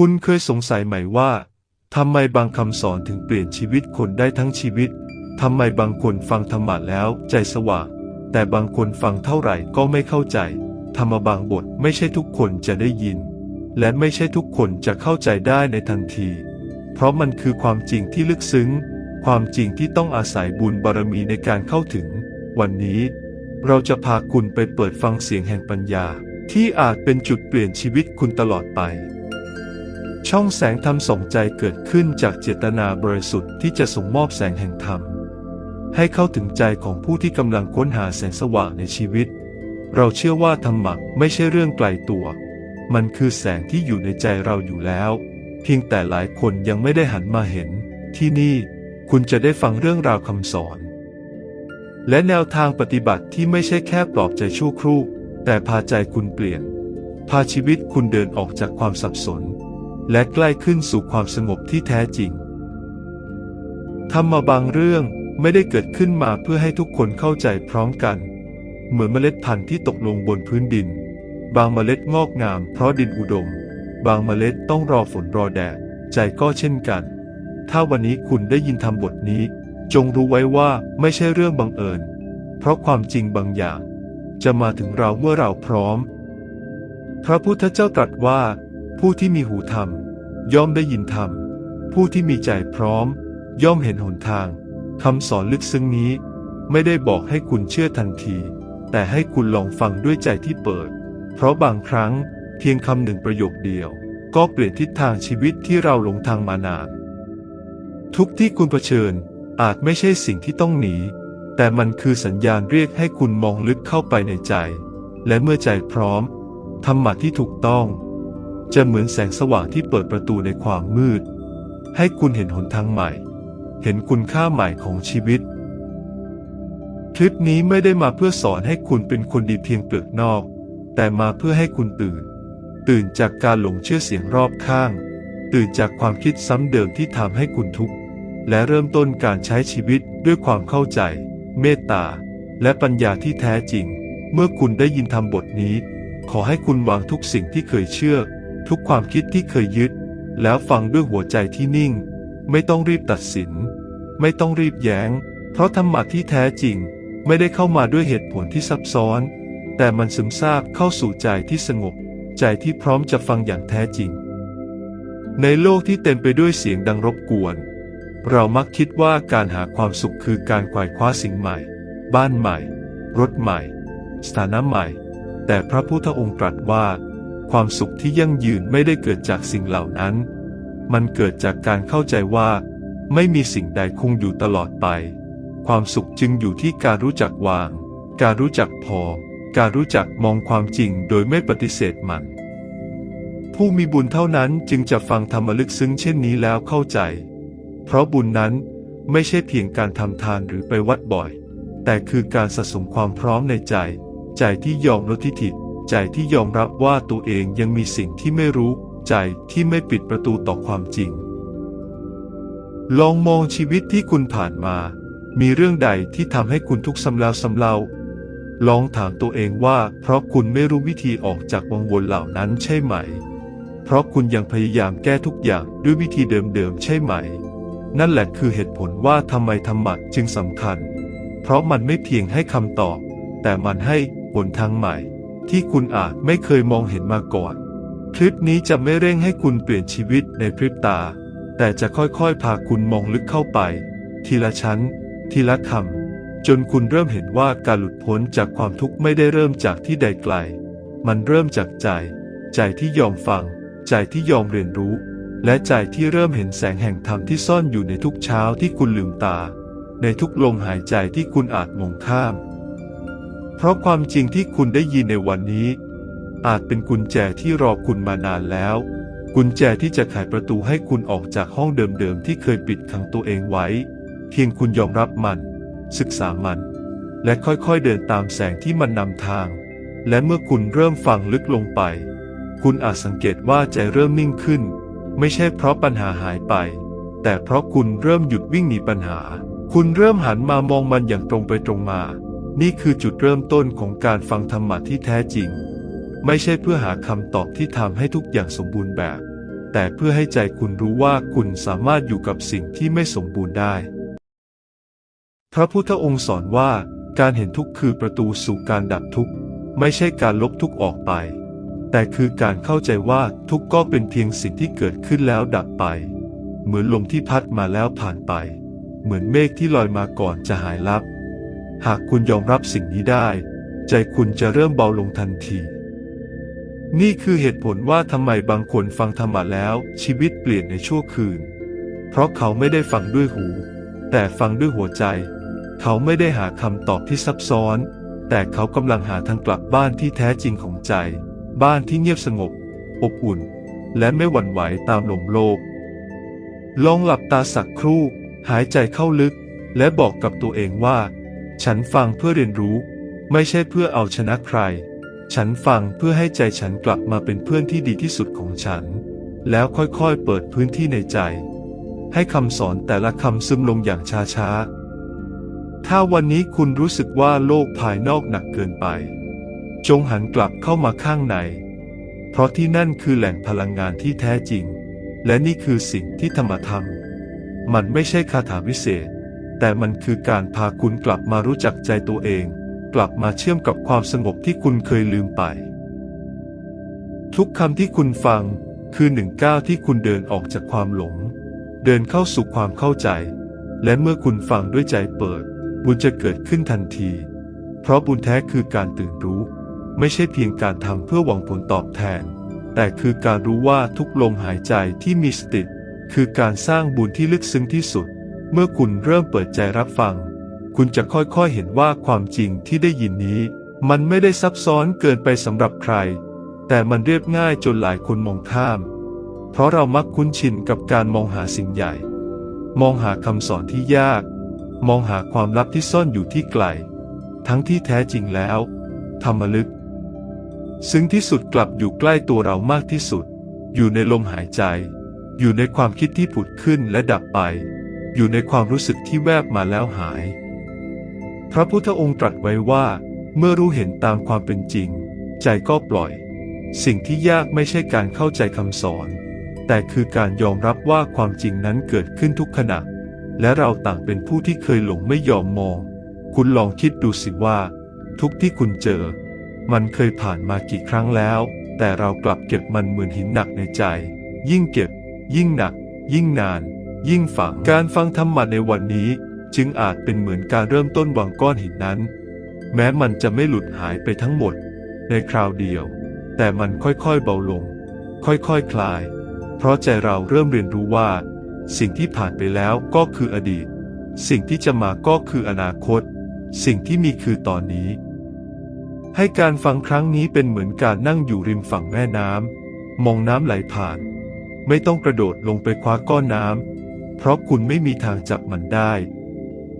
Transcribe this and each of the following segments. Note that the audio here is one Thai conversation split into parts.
คุณเคยสงสัยไหมว่าทำไมบางคำสอนถึงเปลี่ยนชีวิตคนได้ทั้งชีวิตทำไมบางคนฟังธรรมะแล้วใจสว่าง แต่บางคนฟังเท่าไหร่ก็ไม่เข้าใจ ธรรมะบางบทไม่ใช่ทุกคนจะได้ยิน และไม่ใช่ทุกคนจะเข้าใจได้ในทันที เพราะมันคือความจริงที่ลึกซึ้ง ความจริงที่ต้องอาศัยบุญบารมีในการเข้าถึง วันนี้ เราจะพาคุณไปเปิดฟังเสียงแห่งปัญญา ที่อาจเป็นจุดเปลี่ยนชีวิตคุณตลอดไป ช่องแสงธรรมส่งใจเกิดขึ้นจากเจตนาบริสุทธิ์ที่จะส่งมอบแสงแห่งธรรม ให้เข้าถึงใจของผู้ที่กำลังค้นหาแสงสว่างในชีวิต เราเชื่อว่าธรรมะไม่ใช่เรื่องไกลตัว มันคือแสงที่อยู่ในใจเราอยู่แล้ว เพียงแต่หลายคนยังไม่ได้หันมาเห็น ที่นี่คุณจะได้ฟังเรื่องราวคำสอน และแนวทางปฏิบัติที่ไม่ใช่แค่ปลอบใจชั่วครู่ แต่พาใจคุณเปลี่ยน พาชีวิตคุณเดินออกจากความสับสน และใกล้ขึ้นสู่ความสงบที่แท้จริง ธรรมะบางเรื่องไม่ได้เกิดขึ้นมาเพื่อให้ทุกคนเข้าใจพร้อมกัน เหมือนเมล็ดพันธุ์ที่ตกลงบนพื้นดิน บางเมล็ดงอกงามเพราะดินอุดม บางเมล็ดต้องรอฝนรอแดด ใจก็เช่นกัน ถ้าวันนี้คุณได้ยินธรรมบทนี้ จงรู้ไว้ว่าไม่ใช่เรื่องบังเอิญ เพราะความจริงบางอย่าง จะมาถึงเราเมื่อเราพร้อม พระพุทธเจ้าตรัสว่า ผู้ที่มีหูธรรม ย่อมได้ยินธรรม ผู้ที่มีใจพร้อม ย่อมเห็นหนทางคำสอนลึกซึ้งนี้ ไม่ได้บอกให้คุณเชื่อทันที แต่ให้คุณลองฟังด้วยใจที่เปิด เพราะบางครั้งเพียงคำหนึ่งประโยคเดียว ก็เปลี่ยนทิศทางชีวิตที่เราหลงทางมานาน ทุกที่คุณเผชิญอาจไม่ใช่สิ่งที่ต้องหนี แต่มันคือสัญญาณเรียกให้คุณมองลึกเข้าไปในใจ และเมื่อใจพร้อมธรรมะที่ถูกต้อง จะเหมือนแสงสว่างที่เปิดประตูในความมืด ให้คุณเห็นหนทางใหม่ เห็นคุณค่าใหม่ของชีวิต คลิปนี้ไม่ได้มาเพื่อสอนให้คุณเป็นคนดีเพียงเปลือกนอก แต่มาเพื่อให้คุณตื่น ตื่นจากการหลงเชื่อเสียงรอบข้าง ตื่นจากความคิดซ้ำเดิมที่ทำให้คุณทุกข์และเริ่มต้นการใช้ชีวิตด้วยความเข้าใจ เมตตา และปัญญาที่แท้จริง เมื่อคุณได้ยินธรรมบทนี้ ขอให้คุณวางทุกสิ่งที่เคยเชื่อ ทุกความคิดที่เคยยึด แล้วฟังด้วยหัวใจที่นิ่ง ไม่ต้องรีบตัดสิน ไม่ต้องรีบแย้ง เพราะธรรมะที่แท้จริง ไม่ได้เข้ามาด้วยเหตุผลที่ซับซ้อน แต่มันซึมซาบเข้าสู่ใจที่สงบ ใจที่พร้อมจะฟังอย่างแท้จริง ในโลกที่เต็มไปด้วยเสียงดังรบกวน เรามักคิดว่าการหาความสุขคือการควายคว้าสิ่งใหม่ บ้านใหม่ รถใหม่ สถานะใหม่ แต่พระพุทธองค์ตรัสว่า ความสุขที่ยั่งยืนไม่ได้เกิดจากสิ่งเหล่านั้น มันเกิดจากการเข้าใจว่า ไม่มีสิ่งใดคงอยู่ตลอดไป ความสุขจึงอยู่ที่การรู้จักวาง การรู้จักพอ การรู้จักมองความจริงโดยไม่ปฏิเสธมัน ผู้มีบุญเท่านั้นจึงจะฟังธรรมลึกซึ้งเช่นนี้แล้วเข้าใจ เพราะบุญนั้นไม่ใช่เพียงการทำทานหรือไปวัดบ่อย แต่คือการสะสมความพร้อมในใจ ใจที่ยอมลดทิฐิ ใจที่ยอมรับว่าตัวเองยังมีสิ่งที่ไม่รู้ ใจที่ไม่ปิดประตูต่อความจริง ลองมองชีวิตที่คุณผ่านมา มีเรื่องใดที่ทำให้คุณทุกข์ซ้ำแล้วซ้ำเล่า ลองถามตัวเองว่าเพราะคุณไม่รู้วิธีออกจากวังวนเหล่านั้นใช่ไหม เพราะคุณยังพยายามแก้ทุกอย่างด้วยวิธีเดิมๆใช่ไหม นั่นแหละคือเหตุผลว่าทำไมธรรมะจึงสำคัญ เพราะมันไม่เพียงให้คำตอบ แต่มันให้หนทางใหม่ ที่คุณอาจไม่เคยมองเห็นมาก่อน คลิปนี้จะไม่เร่งให้คุณเปลี่ยนชีวิตในพริบตา แต่จะค่อยๆ พาคุณมองลึกเข้าไป ทีละชั้น ทีละคำจนคุณเริ่มเห็นว่าการหลุดพ้นจากความทุกข์ไม่ได้เริ่มจากที่ใดไกล มันเริ่มจากใจ ใจที่ยอมฟัง ใจที่ยอมเรียนรู้ และใจที่เริ่มเห็นแสงแห่งธรรมที่ซ่อนอยู่ในทุกเช้าที่คุณลืมตา ในทุกลมหายใจที่คุณอาจมองข้าม เพราะความจริงที่คุณได้ยินในวันนี้ อาจเป็นกุญแจที่รอคุณมานานแล้ว กุญแจที่จะไขประตูให้คุณออกจากห้องเดิมๆที่เคยปิดขังตัวเองไว้ เพียงคุณยอมรับมัน ศึกษามัน และค่อยๆเดินตามแสงที่มันนำทาง และเมื่อคุณเริ่มฟังลึกลงไป คุณอาจสังเกตว่าใจเริ่มนิ่งขึ้น ไม่ใช่เพราะปัญหาหายไป แต่เพราะคุณเริ่มหยุดวิ่งหนีปัญหา คุณเริ่มหันมามองมันอย่างตรงไปตรงมา นี่คือจุดเริ่มต้นของการฟังธรรมะที่แท้จริง ไม่ใช่เพื่อหาคำตอบที่ทำให้ทุกอย่างสมบูรณ์แบบ แต่เพื่อให้ใจคุณรู้ว่าคุณสามารถอยู่กับสิ่งที่ไม่สมบูรณ์ได้ พระพุทธองค์สอนว่าการเห็นทุกข์คือประตูสู่การดับทุกข์ ไม่ใช่การลบทุกข์ออกไป แต่คือการเข้าใจว่าทุกข์ก็เป็นเพียงสิ่งที่เกิดขึ้นแล้วดับไป เหมือนลมที่พัดมาแล้วผ่านไป เหมือนเมฆที่ลอยมาก่อนจะหายลับ หากคุณยอมรับสิ่งนี้ได้ ใจคุณจะเริ่มเบาลงทันที นี่คือเหตุผลว่าทำไมบางคนฟังธรรมะแล้วชีวิตเปลี่ยนในชั่วคืน เพราะเขาไม่ได้ฟังด้วยหู แต่ฟังด้วยหัวใจ เขาไม่ได้หาคำตอบที่ซับซ้อน แต่เขากำลังหาทางกลับบ้านที่แท้จริงของใจ บ้านที่เงียบสงบ อบอุ่น และไม่หวั่นไหวตามลมโลก ลองหลับตาสักครู่ หายใจเข้าลึก และบอกกับตัวเองว่า ฉันฟังเพื่อเรียนรู้ ไม่ใช่เพื่อเอาชนะใคร ฉันฟังเพื่อให้ใจฉันกลับมาเป็นเพื่อนที่ดีที่สุดของฉัน แล้วค่อยๆเปิดพื้นที่ในใจ ให้คำสอนแต่ละคำซึมลงอย่างช้าๆ ถ้าวันนี้คุณรู้สึกว่าโลกภายนอกหนักเกินไป จงหันกลับเข้ามาข้างใน เพราะที่นั่นคือแหล่งพลังงานที่แท้จริง และนี่คือสิ่งที่ธรรมธรรม มันไม่ใช่คาถาวิเศษ แต่มันคือการพาคุณกลับมารู้จักใจตัวเอง กลับมาเชื่อมกับความสงบที่คุณเคยลืมไป ทุกคำที่คุณฟังคือหนึ่งก้าวที่คุณเดินออกจากความหลง เดินเข้าสู่ความเข้าใจ และเมื่อคุณฟังด้วยใจเปิด บุญจะเกิดขึ้นทันที เพราะบุญแท้คือการตื่นรู้ ไม่ใช่เพียงการทำเพื่อหวังผลตอบแทน แต่คือการรู้ว่าทุกลมหายใจที่มีสติคือการสร้างบุญที่ลึกซึ้งที่สุด เมื่อคุณเริ่มเปิดใจรับฟัง คุณจะค่อยๆเห็นว่าความจริงที่ได้ยินนี้ มันไม่ได้ซับซ้อนเกินไปสำหรับใคร แต่มันเรียบง่ายจนหลายคนมองข้าม เพราะเรามักคุ้นชินกับการมองหาสิ่งใหญ่ มองหาคำสอนที่ยาก มองหาความลับที่ซ่อนอยู่ที่ไกล ทั้งที่แท้จริงแล้ว ธรรมลึก ซึ่งที่สุดกลับอยู่ใกล้ตัวเรามากที่สุด อยู่ในลมหายใจ อยู่ในความคิดที่ผุดขึ้นและดับไป อยู่ในความรู้สึกที่แวบมาแล้วหาย พระพุทธองค์ตรัสไว้ว่า เมื่อรู้เห็นตามความเป็นจริง ใจก็ปล่อย สิ่งที่ยากไม่ใช่การเข้าใจคำสอน แต่คือการยอมรับว่าความจริงนั้นเกิดขึ้นทุกขณะ และเราต่างเป็นผู้ที่เคยหลงไม่ยอมมอง คุณลองคิดดูสิว่า ทุกที่คุณเจอ มันเคยผ่านมากี่ครั้งแล้ว แต่เรากลับเก็บมันเหมือนหินหนักในใจ ยิ่งเก็บ ยิ่งหนัก ยิ่งนาน ยิ่งฝังการฟังธรรมะในวันนี้ จึงอาจเป็นเหมือนการเริ่มต้นวางก้อนหินนั้น แม้มันจะไม่หลุดหายไปทั้งหมด ในคราวเดียว แต่มันค่อยๆเบาลง ค่อยๆคคลาย เพราะใจเราเริ่มเรียนรู้ว่า สิ่งที่ผ่านไปแล้วก็คืออดีต สิ่งที่จะมาก็คืออนาคต สิ่งที่มีคือตอนนี้ ให้การฟังครั้งนี้เป็นเหมือนการนั่งอยู่ริมฝั่งแม่น้ำมองน้ำไหลผ่าน ไม่ต้องกระโดดลงไปคว้าก้อนน้ำ เพราะคุณไม่มีทางจับมันได้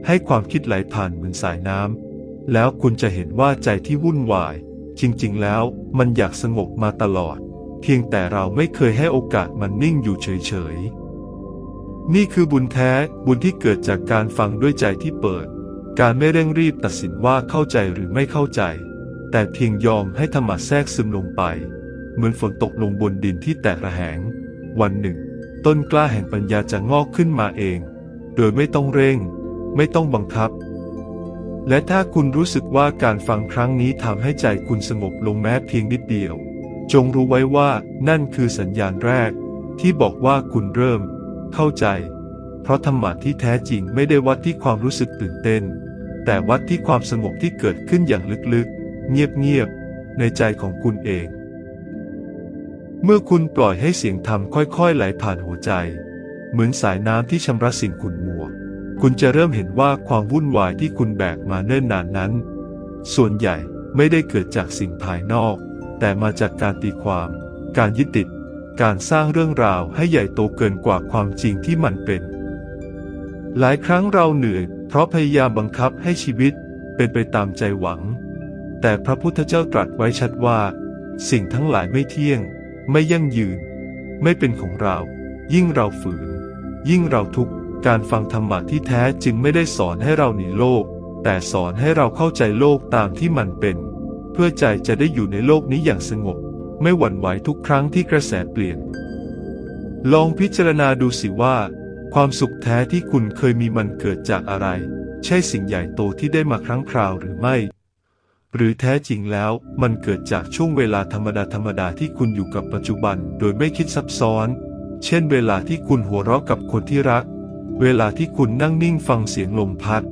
ให้ความคิดไหลผ่านเหมือนสายน้ำแล้วคุณจะเห็นว่าใจที่วุ่นวาย จริงๆ แล้วมันอยากสงบมาตลอด เพียงแต่เราไม่เคยให้โอกาสมันนิ่งอยู่เฉยๆ นี่คือบุญแท้บุญที่เกิดจากการฟังด้วยใจที่เปิด การไม่เร่งรีบตัดสินว่าเข้าใจหรือไม่เข้าใจ แต่เพียงยอมให้ธรรมะแทรกซึมลงไป เหมือนฝนตกลงบนดินที่แตกระแหง วันหนึ่ง ต้นกล้าแห่งปัญญาจะงอกขึ้นมาเอง โดยไม่ต้องเร่ง ไม่ต้องบังคับ และถ้าคุณรู้สึกว่าการฟังครั้งนี้ทำให้ใจคุณสงบลงแม้เพียงนิดเดียว จงรู้ไว้ว่านั่นคือสัญญาณแรก ที่บอกว่าคุณเริ่ม เข้าใจ เพราะธรรมะที่แท้จริงไม่ได้วัดที่ความรู้สึกตื่นเต้น แต่วัดที่ความสงบที่เกิดขึ้นอย่างลึกๆ เงียบๆในใจของคุณเอง เมื่อคุณปล่อยให้เสียงธรรมค่อยๆ ไหลผ่านหัวใจ เหมือนสายน้ำที่ชำระสิ่งขุ่นมัว คุณจะเริ่มเห็นว่าความวุ่นวายที่คุณแบกมาเนิ่นนานนั้น ส่วนใหญ่ไม่ได้เกิดจากสิ่งภายนอก แต่มาจากการตีความ การยึดติด การสร้างเรื่องราวให้ใหญ่โตเกินกว่าความจริงที่มันเป็น หลายครั้งเราเหนื่อย เพราะพยายามบังคับให้ชีวิตเป็นไปตามใจหวัง แต่พระพุทธเจ้าตรัสไว้ชัดว่า สิ่งทั้งหลายไม่เที่ยง ไม่ยั่งยืน ไม่เป็นของเรา ยิ่งเราฝืน ยิ่งเราทุกข์การฟังธรรมะที่แท้จึงไม่ได้สอนให้เราหนีโลก แต่สอนให้เราเข้าใจโลกตามที่มันเป็น เพื่อใจจะได้อยู่ในโลกนี้อย่างสงบ ไม่หวั่นไหวทุกครั้งที่กระแสเปลี่ยน ลองพิจารณาดูสิว่า ความสุขแท้ที่คุณเคยมีมันเกิดจากอะไร ใช่สิ่งใหญ่โตที่ได้มาครั้งคราวหรือไม่ หรือแท้จริงแล้วมันเกิดจากช่วงเวลาธรรมดาธรรมดาที่คุณอยู่กับปัจจุบันโดยไม่คิดซับซ้อน เช่นเวลาที่คุณหัวเราะกับคนที่รัก เวลาที่คุณนั่งนิ่งฟังเสียงลมพัด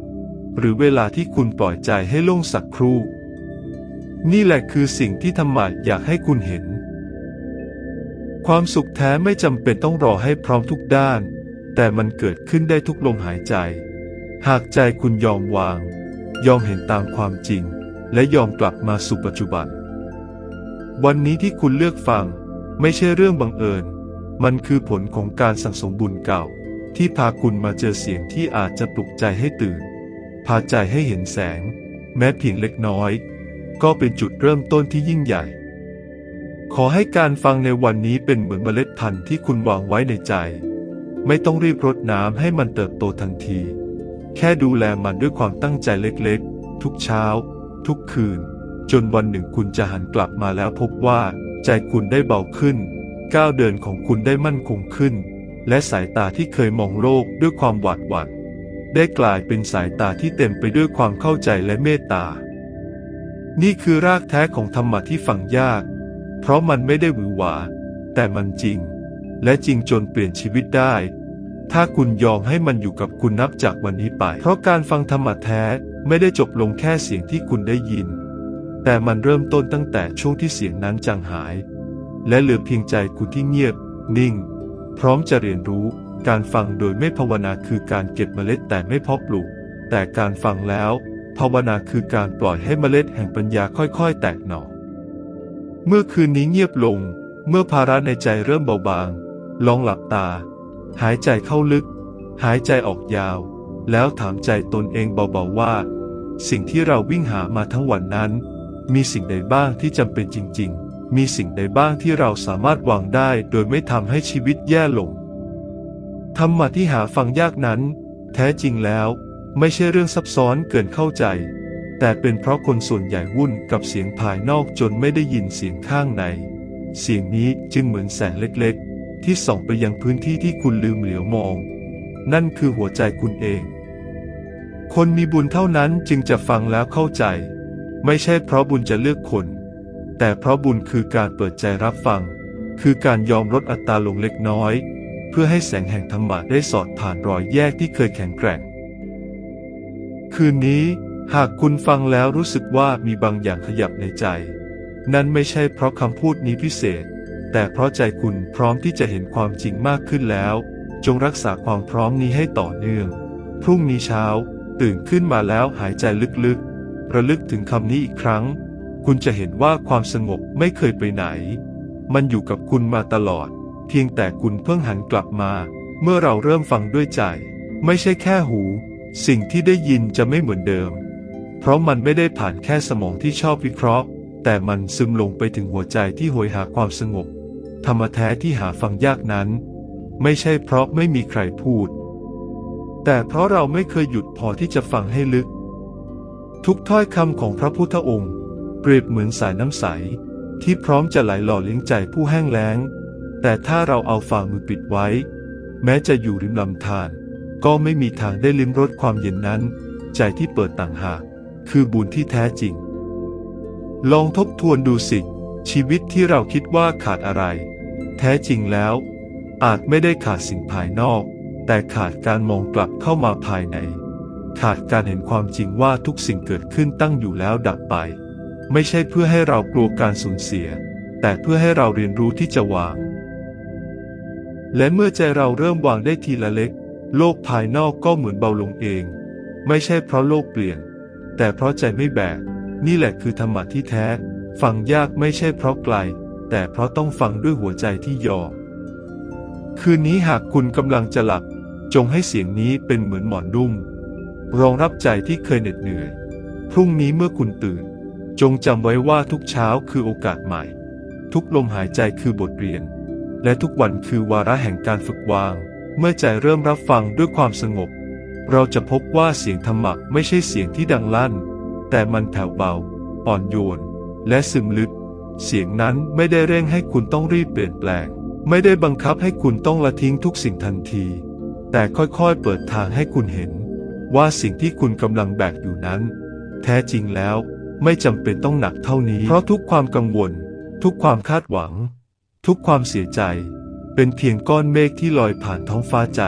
หรือเวลาที่คุณปล่อยใจให้โล่งสักครู่ นี่แหละคือสิ่งที่ธรรมะอยากให้คุณเห็น ความสุขแท้ไม่จำเป็นต้องรอให้พร้อมทุกด้าน แต่มันเกิดขึ้นได้ทุกลมหายใจ หากใจคุณยอมวาง ยอมเห็นตามความจริง และยอมกลับมาสู่ปัจจุบัน วันนี้ที่คุณเลือกฟัง ไม่ใช่เรื่องบังเอิญ มันคือผลของการสั่งสมบุญเก่า ที่พาคุณมาเจอเสียงที่อาจจะปลุกใจให้ตื่น พาใจให้เห็นแสง แม้เพียงเล็กน้อย ก็เป็นจุดเริ่มต้นที่ยิ่งใหญ่ ขอให้การฟังในวันนี้เป็นเหมือนเมล็ดพันธุ์ที่คุณวางไว้ในใจ ไม่ต้องรีบรดน้ำให้มันเติบโตทันที แค่ดูแลมันด้วยความตั้งใจเล็กๆ ทุกเช้า ทุกคืน จนวันหนึ่งคุณจะหันกลับมาแล้วพบว่า ใจคุณได้เบาขึ้น ก้าวเดินของคุณได้มั่นคงขึ้น และสายตาที่เคยมองโลกด้วยความหวาดหวั่นได้กลายเป็นสายตาที่เต็มไปด้วยความเข้าใจและเมตตา นี่คือรากแท้ของธรรมะที่ฟังยาก เพราะมันไม่ได้หวือหวา แต่มันจริง และจริงจนเปลี่ยนชีวิตได้ ถ้าคุณยอมให้มันอยู่กับคุณนับจากวันนี้ไป เพราะการฟังธรรมะแท้ ไม่ได้จบลงแค่เสียงที่คุณได้ยิน แต่มันเริ่มต้นตั้งแต่ช่วงที่เสียงนั้นจางหาย และเหลือเพียงใจคุณที่เงียบ นิ่ง พร้อมจะเรียนรู้การฟังโดยไม่ภาวนาคือการเก็บเมล็ดแต่ไม่เพาะปลูก แต่การฟังแล้ว ภาวนาคือการปล่อยให้เมล็ดแห่งปัญญาค่อยๆ แตกหน่อ เมื่อคืนนี้เงียบลง เมื่อภาระในใจเริ่มเบาบาง ลองหลับตา หายใจเข้าลึก หายใจออกยาว แล้วถามใจตนเองเบาๆว่า สิ่งที่เราวิ่งหามาทั้งวันนั้น มีสิ่งใดบ้างที่จำเป็นจริง ๆ มีสิ่งใดบ้างที่เราสามารถวางได้โดยไม่ทำให้ชีวิตแย่ลงธรรมะที่หาฟังยากนั้น แท้จริงแล้วไม่ใช่เรื่องซับซ้อนเกินเข้าใจ แต่เป็นเพราะคนส่วนใหญ่วุ่นกับเสียงภายนอกจนไม่ได้ยินเสียงข้างใน เสียงนี้จึงเหมือนแสงเล็กๆ ที่ส่องไปยังพื้นที่ที่คุณลืมเหลียวมอง นั่นคือหัวใจคุณเอง คนมีบุญเท่านั้นจึงจะฟังแล้วเข้าใจ ไม่ใช่เพราะบุญจะเลือกคน แต่เพราะบุญคือการเปิดใจรับฟัง คือการยอมลดอัตราลงเล็กน้อย เพื่อให้แสงแห่งธรรมะได้สอดผ่านรอยแยกที่เคยแข็งแกร่ง คืนนี้หากคุณฟังแล้วรู้สึกว่ามีบางอย่างขยับในใจ นั่นไม่ใช่เพราะคำพูดนี้พิเศษ แต่เพราะใจคุณพร้อมที่จะเห็นความจริงมากขึ้นแล้ว จงรักษาความพร้อมนี้ให้ต่อเนื่อง พรุ่งนี้เช้า ตื่นขึ้นมาแล้วหายใจลึกๆ ระลึกถึงคำนี้อีกครั้ง คุณจะเห็นว่าความสงบไม่เคยไปไหน มันอยู่กับคุณมาตลอด เพียงแต่คุณเพิ่งหันกลับมา เมื่อเราเริ่มฟังด้วยใจ ไม่ใช่แค่หู สิ่งที่ได้ยินจะไม่เหมือนเดิม เพราะมันไม่ได้ผ่านแค่สมองที่ชอบวิเคราะห์ แต่มันซึมลงไปถึงหัวใจที่โหยหาความสงบ ธรรมแท้ที่หาฟังยากนั้น ไม่ใช่เพราะไม่มีใครพูด แต่เพราะเราไม่เคยหยุดพอที่จะฟังให้ลึก ทุกถ้อยคำของพระพุทธองค์ เปรียบเหมือนสายน้ำใส ที่พร้อมจะไหลหล่อเลี้ยงใจผู้แห้งแล้ง แต่ถ้าเราเอาฝ่ามือปิดไว้ แม้จะอยู่ริมลำธารก็ไม่มีทางได้ลิ้มรสความเย็นนั้น ใจที่เปิดต่างหาก คือบุญที่แท้จริง ลองทบทวนดูสิ ชีวิตที่เราคิดว่าขาดอะไร แท้จริงแล้ว อาจไม่ได้ขาดสิ่งภายนอก แต่ขาดการมองกลับเข้ามาภายใน ขาดการเห็นความจริงว่าทุกสิ่งเกิดขึ้นตั้งอยู่แล้วดับไป ไม่ใช่เพื่อให้เรากลัวการสูญเสีย แต่เพื่อให้เราเรียนรู้ที่จะวาง และเมื่อใจเราเริ่มวางได้ทีละเล็ก โลกภายนอกก็เหมือนเบาลงเอง ไม่ใช่เพราะโลกเปลี่ยน แต่เพราะใจไม่แบก นี่แหละคือธรรมะที่แท้ ฟังยากไม่ใช่เพราะไกล แต่เพราะต้องฟังด้วยหัวใจที่ยอมคืนนี้หากคุณกำลังจะหลับ จงให้เสียงนี้เป็นเหมือนหมอนนุ่มรองรับใจที่เคยเหน็ดเหนื่อย พรุ่งนี้เมื่อคุณตื่น จงจำไว้ว่าทุกเช้าคือโอกาสใหม่ ทุกลมหายใจคือบทเรียน และทุกวันคือวาระแห่งการฝึกวาง เมื่อใจเริ่มรับฟังด้วยความสงบ เราจะพบว่าเสียงธรรมะไม่ใช่เสียงที่ดังลั่น แต่มันแผ่วเบา อ่อนโยน และซึมลึก เสียงนั้นไม่ได้เร่งให้คุณต้องรีบเปลี่ยนแปลง ไม่ได้บังคับให้คุณต้องละทิ้งทุกสิ่งทันที แต่ค่อยๆ เปิดทางให้คุณเห็น ว่าสิ่งที่คุณกำลังแบกอยู่นั้น แท้จริงแล้วไม่จำเป็นต้องหนักเท่านี้ เพราะทุกความกังวล ทุกความคาดหวัง ทุกความเสียใจ เป็นเพียงก้อนเมฆที่ลอยผ่านท้องฟ้าใจ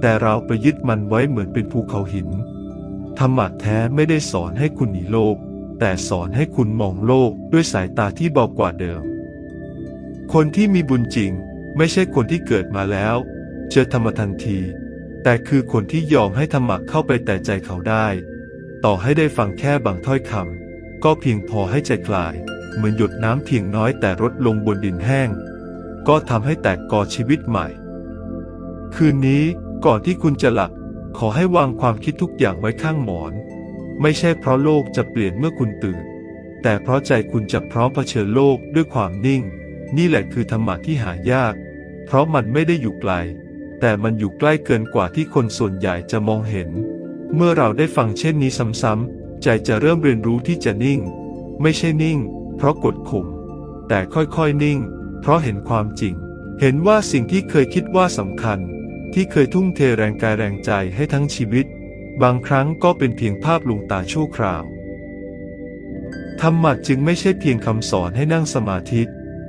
แต่เราไปยึดมันไว้เหมือนเป็นภูเขาหิน ธรรมะแท้ไม่ได้สอนให้คุณหนีโลก แต่สอนให้คุณมองโลกด้วยสายตาที่เบากว่าเดิม คนที่มีบุญจริง ไม่ใช่คนที่เกิดมาแล้ว เจอธรรมทันที แต่คือคนที่ยอมให้ธรรมะเข้าไปแต่ใจเขาได้ ต่อให้ได้ฟังแค่บางถ้อยคำก็เพียงพอให้ใจคลาย เหมือนหยดน้ำเพียงน้อยแต่รดลงบนดินแห้ง ก็ทำให้แตกกอชีวิตใหม่ คืนนี้ก่อนที่คุณจะหลับขอให้วางความคิดทุกอย่างไว้ข้างหมอน ไม่ใช่เพราะโลกจะเปลี่ยนเมื่อคุณตื่น แต่เพราะใจคุณจะพร้อมเผชิญโลกด้วยความนิ่ง นี่แหละคือธรรมะที่หายาก เพราะมันไม่ได้อยู่ไกล แต่มันอยู่ใกล้เกินกว่าที่คนส่วนใหญ่จะมองเห็น เมื่อเราได้ฟังเช่นนี้ซ้ำๆ ใจจะเริ่มเรียนรู้ที่จะนิ่ง ไม่ใช่นิ่ง เพราะกดข่ม แต่ค่อยๆนิ่ง เพราะเห็นความจริง เห็นว่าสิ่งที่เคยคิดว่าสำคัญ ที่เคยทุ่มเทแรงกายแรงใจให้ทั้งชีวิต บางครั้งก็เป็นเพียงภาพลวงตาชั่วคราว ธรรมะจึงไม่ใช่เพียงคำสอนให้นั่งสมาธิ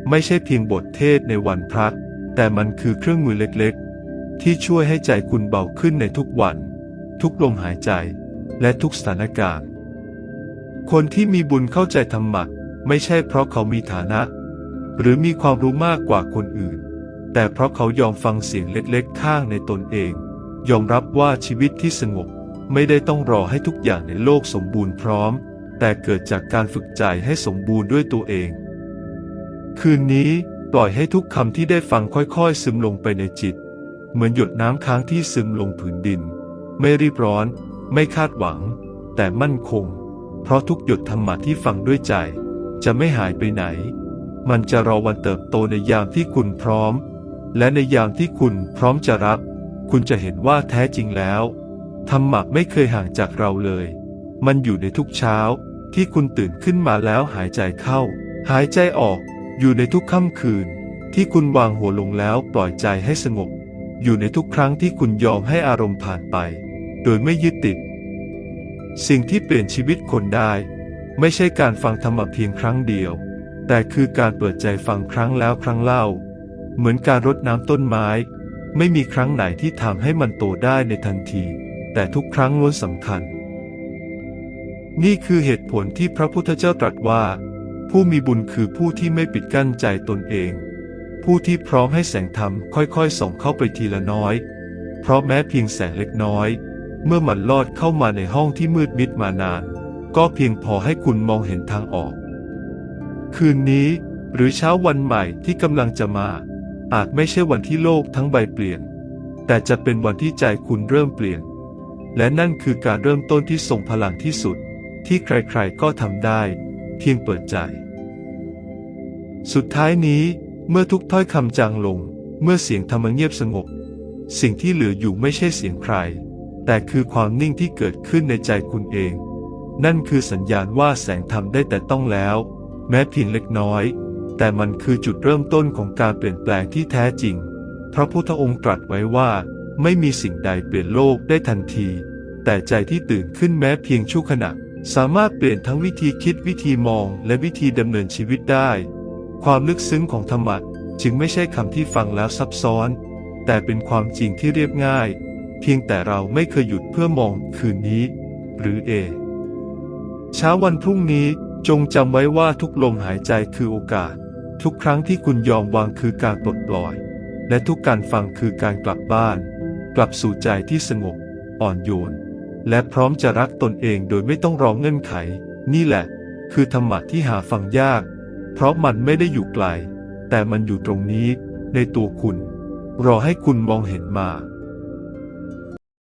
ไม่ใช่เพียงบทเทศในวันพระแต่มันคือเครื่องมือเล็กๆ ที่ช่วยให้ใจคุณเบาขึ้นในทุกวัน ทุกลมหายใจ และทุกสถานการณ์ คนที่มีบุญเข้าใจธรรมะไม่ใช่เพราะเขามีฐานะ หรือมีความรู้มากกว่าคนอื่น แต่เพราะเขายอมฟังเสียงเล็กๆ ข้างในตนเอง ยอมรับว่าชีวิตที่สงบไม่ได้ต้องรอให้ทุกอย่างในโลกสมบูรณ์พร้อม แต่เกิดจากการฝึกใจให้สมบูรณ์ด้วยตัวเอง คืนนี้ปล่อยให้ทุกคำที่ได้ฟังค่อยๆ ซึมลงไปในจิต เหมือนหยดน้ำค้างที่ซึมลงผืนดิน ไม่รีบร้อน ไม่คาดหวัง แต่มั่นคง เพราะทุกหยดธรรมะที่ฟังด้วยใจ จะไม่หายไปไหน มันจะรอวันเติบโตในยามที่คุณพร้อม และในยามที่คุณพร้อมจะรับ คุณจะเห็นว่าแท้จริงแล้ว ธรรมะไม่เคยห่างจากเราเลย มันอยู่ในทุกเช้าที่คุณตื่นขึ้นมาแล้วหายใจเข้า หายใจออก อยู่ในทุกค่ำคืน ที่คุณวางหัวลงแล้วปล่อยใจให้สงบ อยู่ในทุกครั้งที่คุณยอมให้อารมณ์ผ่านไป โดยไม่ยึดติด สิ่งที่เปลี่ยนชีวิตคนได้ ไม่ใช่การฟังธรรมะเพียงครั้งเดียว แต่คือการเปิดใจฟังครั้งแล้วครั้งเล่า เหมือนการรดน้ำต้นไม้ ไม่มีครั้งไหนที่ทำให้มันโตได้ในทันที แต่ทุกครั้งล้วนสำคัญ นี่คือเหตุผลที่พระพุทธเจ้าตรัสว่า ผู้มีบุญคือผู้ที่ไม่ปิดกั้นใจตนเอง ผู้ที่พร้อมให้แสงธรรมค่อยๆ ส่องเข้าไปทีละน้อย เพราะแม้เพียงแสงเล็กน้อย เมื่อมันลอดเข้ามาในห้องที่มืดมิดมานาน ก็เพียงพอให้คุณมองเห็นทางออก คืนนี้ หรือเช้าวันใหม่ที่กำลังจะมา อาจไม่ใช่วันที่โลกทั้งใบเปลี่ยน แต่จะเป็นวันที่ใจคุณเริ่มเปลี่ยน และนั่นคือการเริ่มต้นที่ทรงพลังที่สุด ที่ใครๆก็ทำได้ เพียงเปิดใจ สุดท้ายนี้ เมื่อทุกถ้อยคำจางลง เมื่อเสียงธรรมเงียบสงบ สิ่งที่เหลืออยู่ไม่ใช่เสียงใคร แต่คือความนิ่งที่เกิดขึ้นในใจคุณเอง นั่นคือสัญญาณว่าแสงธรรมได้แต่ต้องแล้ว แม้เพียงเล็กน้อย แต่มันคือจุดเริ่มต้นของการเปลี่ยนแปลงที่แท้จริง พระพุทธองค์ตรัสไว้ว่า ไม่มีสิ่งใดเปลี่ยนโลกได้ทันที แต่ใจที่ตื่นขึ้นแม้เพียงชั่วขณะสามารถเปลี่ยนทั้งวิธีคิดวิธีมองและวิธีดำเนินชีวิตได้ ความลึกซึ้งของธรรมะจึงไม่ใช่คำที่ฟังแล้วซับซ้อน แต่เป็นความจริงที่เรียบง่าย เพียงแต่เราไม่เคยหยุดเพื่อมองคืนนี้ หรือเอ เช้าวันพรุ่งนี้จงจำไว้ว่าทุกลมหายใจคือโอกาส ทุกครั้งที่คุณยอมวางคือการปลดปล่อย และทุกการฟังคือการกลับบ้าน กลับสู่ใจที่สงบ อ่อนโยน และพร้อมจะรักตนเองโดยไม่ต้องรอเงื่อนไข นี่แหละ คือธรรมะที่หาฟังยาก เพราะมันไม่ได้อยู่ไกล แต่มันอยู่ตรงนี้ในตัวคุณ รอให้คุณมองเห็นมา